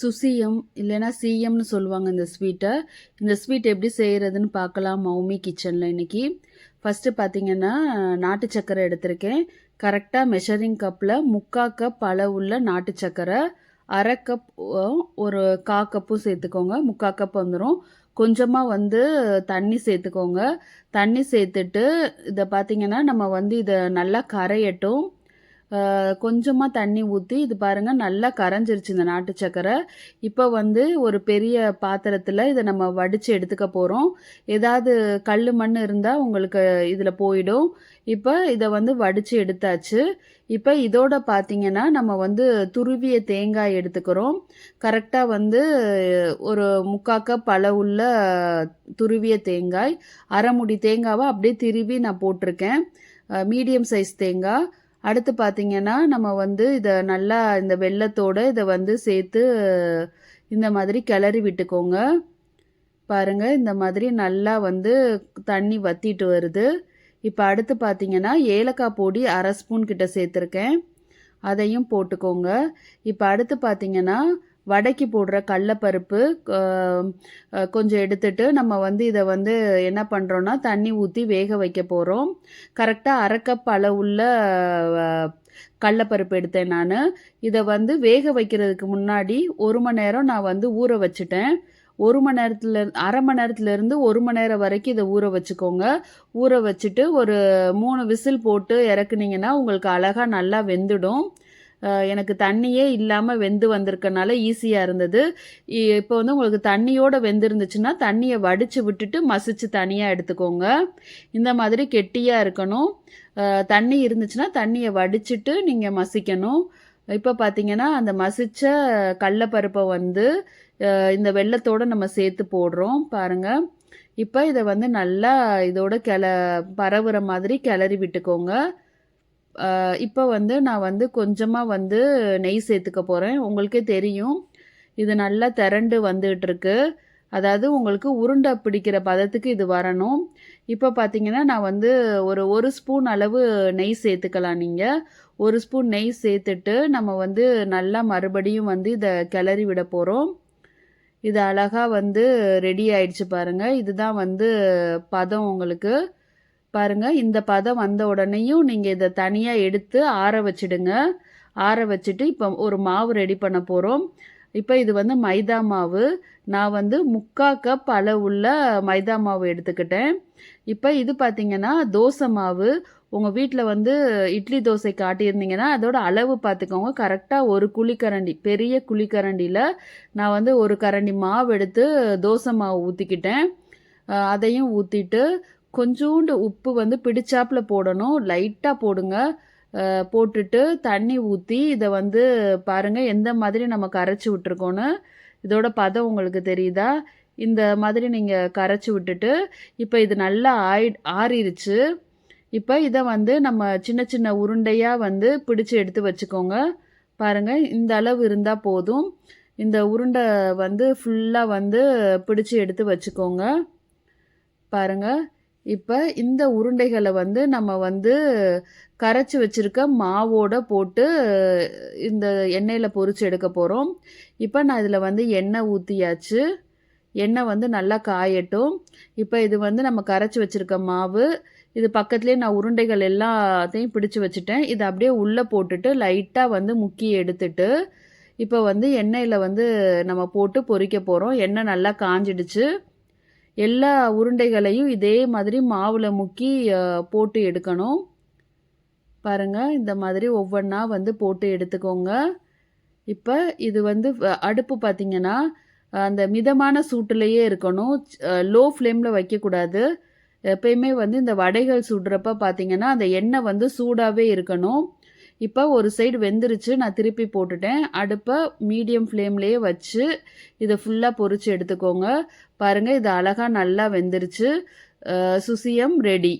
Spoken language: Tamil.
சுசியம் இல்லைன்னா சிஎம்னு சொல்லுவாங்க இந்த ஸ்வீட்டை. இந்த ஸ்வீட் எப்படி செய்கிறதுன்னு பார்க்கலாம் மௌமி கிச்சனில் இன்றைக்கி ஃபஸ்ட்டு பார்த்தீங்கன்னா நாட்டு சக்கரை எடுத்திருக்கேன். கரெக்டாக மெஷரிங் கப்பில் முக்கா கப் அளவுள்ள நாட்டு சக்கரை அரை கப் ஒரு கா கப்பும் சேர்த்துக்கோங்க. முக்கா கப் வந்துடும் கொஞ்சமாக வந்து தண்ணி சேர்த்துக்கோங்க. தண்ணி சேர்த்துட்டு இதை பார்த்தீங்கன்னா நம்ம வந்து இதை நல்லா கரையட்டும். கொஞ்சமாக தண்ணி ஊற்றி இது பாருங்கள் நல்லா கரைஞ்சிருச்சு இந்த நாட்டு சக்கரை. இப்போ வந்து ஒரு பெரிய பாத்திரத்தில் இதை நம்ம வடித்து எடுத்துக்க போகிறோம் ஏதாவது கல் மண் இருந்தால் உங்களுக்கு இதில் போயிடும். இப்போ இதை வந்து வடித்து எடுத்தாச்சு. இப்போ இதோட பார்த்தீங்கன்னா நம்ம வந்து துருவிய தேங்காய் எடுத்துக்கிறோம். கரெக்டாக வந்து ஒரு முக்காக்க பல உள்ள துருவிய தேங்காய் அரைமுடி தேங்காவை அப்படியே திருவி நான் போட்டிருக்கேன். மீடியம் சைஸ் தேங்காய். அடுத்து பார்த்தீங்கன்னா நம்ம வந்து இதை நல்லா இந்த வெள்ளத்தோடு இதை வந்து சேர்த்து இந்த மாதிரி கிளறி விட்டுக்கோங்க. பாருங்கள் இந்த மாதிரி நல்லா வந்து தண்ணி வத்திட்டு வருது. இப்போ அடுத்து பார்த்தீங்கன்னா ஏலக்காய் பொடி அரை ஸ்பூன் கிட்ட சேர்த்துருக்கேன். அதையும் போட்டுக்கோங்க. இப்போ அடுத்து பார்த்தீங்கன்னா வடைக்கு போடுற கடலப்பருப்பு கொஞ்சம் எடுத்துட்டு நம்ம வந்து இதை வந்து என்ன பண்ணுறோன்னா தண்ணி ஊற்றி வேக வைக்க போகிறோம் கரெக்டாக அரைக்கப் அளவுள்ள கடலப்பருப்பு எடுத்தேன் நான். இதை வந்து வேக வைக்கிறதுக்கு முன்னாடி ஒரு மணி நேரம் நான் வந்து ஊற வச்சுட்டேன். ஒரு மணி நேரத்தில் அரை மணி நேரத்துலேருந்து ஒரு மணி நேரம் வரைக்கும் இதை ஊற வச்சுக்கோங்க. ஊற வச்சுட்டு ஒரு மூணு விசில் போட்டு இறக்குனீங்கன்னா உங்களுக்கு அழகாக நல்லா வெந்துடும். எனக்கு தண்ணியே இல்லாமல் வெந்து வந்திருக்கனால ஈஸியாக இருந்தது. இப்போ வந்து உங்களுக்கு தண்ணியோடு வெந்திருந்துச்சுன்னா தண்ணியை வடித்து விட்டுட்டு மசிச்சு தனியாக எடுத்துக்கோங்க. இந்த மாதிரி கெட்டியாக இருக்கணும். தண்ணி இருந்துச்சுன்னா தண்ணியை வடிச்சிட்டு நீங்கள் மசிக்கணும். இப்போ பார்த்தீங்கன்னா அந்த மசித்த கடலப்பருப்பை வந்து இந்த வெள்ளத்தோடு நம்ம சேர்த்து போடுறோம். பாருங்கள் இப்போ இதை வந்து நல்லா இதோட கிள பரவுற மாதிரி கிளறி விட்டுக்கோங்க. இப்போ வந்து நான் வந்து கொஞ்சமாக வந்து நெய் சேர்த்துக்க போகிறேன் உங்களுக்கே தெரியும். இது நல்லா திரண்டு வந்துகிட்ருக்கு அதாவது உங்களுக்கு உருண்டை பிடிக்கிற பதத்துக்கு இது வரணும். இப்போ பார்த்தீங்கன்னா நான் வந்து ஒரு ஒரு ஸ்பூன் அளவு நெய் சேர்த்துக்கலாம் நீங்கள் ஒரு ஸ்பூன் நெய் சேர்த்துட்டு நம்ம வந்து நல்லா மறுபடியும் வந்து இதை கிளறி விட போகிறோம் இது அழகாக வந்து ரெடி ஆயிடுச்சு பாருங்கள் இதுதான் வந்து பதம் உங்களுக்கு. பாருங்கள் இந்த பதம் வந்த உடனேயும் நீங்கள் இதை தனியாக எடுத்து ஆற வச்சிடுங்க. ஆற வச்சுட்டு இப்போ ஒரு மாவு ரெடி பண்ண போகிறோம் இப்போ இது வந்து மைதா மாவு. நான் வந்து முக்கா கப் அளவுள்ள மைதா மாவு எடுத்துக்கிட்டேன். இப்போ இது பார்த்தீங்கன்னா தோசை மாவு. உங்கள் வீட்டில் வந்து இட்லி தோசை காட்டியிருந்தீங்கன்னா அதோட அளவு பார்த்துக்கோங்க கரெக்டாக ஒரு குழிக்கரண்டி பெரிய குழிக்கரண்டியில் நான் வந்து ஒரு கரண்டி மாவு எடுத்து தோசை மாவு ஊற்றிக்கிட்டேன் அதையும் ஊற்றிட்டு கொஞ்சோண்டு உப்பு வந்து பிடிச்சாப்பில் போடணும். லைட்டாக போடுங்க. போட்டுட்டு தண்ணி ஊற்றி இதை வந்து பாருங்கள் எந்த மாதிரி நம்ம கரைச்சி விட்ருக்கோன்னு இதோட பதம் உங்களுக்கு தெரியுதா? இந்த மாதிரி நீங்கள் கரைச்சி விட்டுட்டு இப்போ இது நல்லா ஆயி ஆறிடுச்சு இப்போ இதை வந்து நம்ம சின்ன சின்ன உருண்டையாக வந்து பிடிச்சி எடுத்து வச்சுக்கோங்க. பாருங்கள் இந்த அளவு இருந்தால் போதும். இந்த உருண்டை வந்து ஃபுல்லாக வந்து பிடிச்சி எடுத்து வச்சுக்கோங்க. பாருங்கள் இப்போ இந்த உருண்டைகளை வந்து நம்ம வந்து கரைச்சி வச்சுருக்க மாவோட போட்டு இந்த எண்ணெயில் பொறிச்சு எடுக்க போகிறோம் இப்போ நான் இதில் வந்து எண்ணெய் ஊற்றியாச்சு எண்ணெய் வந்து நல்லா காயட்டும். இப்போ இது வந்து நம்ம கரைச்சி வச்சுருக்க மாவு இது பக்கத்துலேயே நான் உருண்டைகள் எல்லாத்தையும் பிடிச்சி வச்சுட்டேன். இதை அப்படியே உள்ளே போட்டுட்டு லைட்டாக வந்து முக்கி எடுத்துட்டு இப்போ வந்து எண்ணெயில் வந்து நம்ம போட்டு பொறிக்க போகிறோம் எண்ணெய் நல்லா காஞ்சிடுச்சு. எல்லா உருண்டைகளையும் இதே மாதிரி மாவில் முக்கி போட்டு எடுக்கணும். பாருங்கள் இந்த மாதிரி ஒவ்வொன்றா வந்து போட்டு எடுத்துக்கோங்க. இப்போ இது வந்து அடுப்பு பார்த்திங்கன்னா அந்த மிதமான சூட்டுலேயே இருக்கணும். லோ ஃப்ளேமில் வைக்கக்கூடாது. எப்பயுமே வந்து இந்த வடைகள் சுடுறப்ப பார்த்தீங்கன்னா அந்த எண்ணெய் வந்து சூடாகவே இருக்கணும். இப்போ ஒரு சைடு வெந்துருச்சு நான் திருப்பி போட்டுட்டேன். அடுப்பை மீடியம் ஃப்ளேம்லேயே வச்சு இதை ஃபுல்லாக பொறிச்சு எடுத்துக்கோங்க. பாருங்கள் இது அழகாக நல்லா வெந்துருச்சு. சுசியம் ரெடி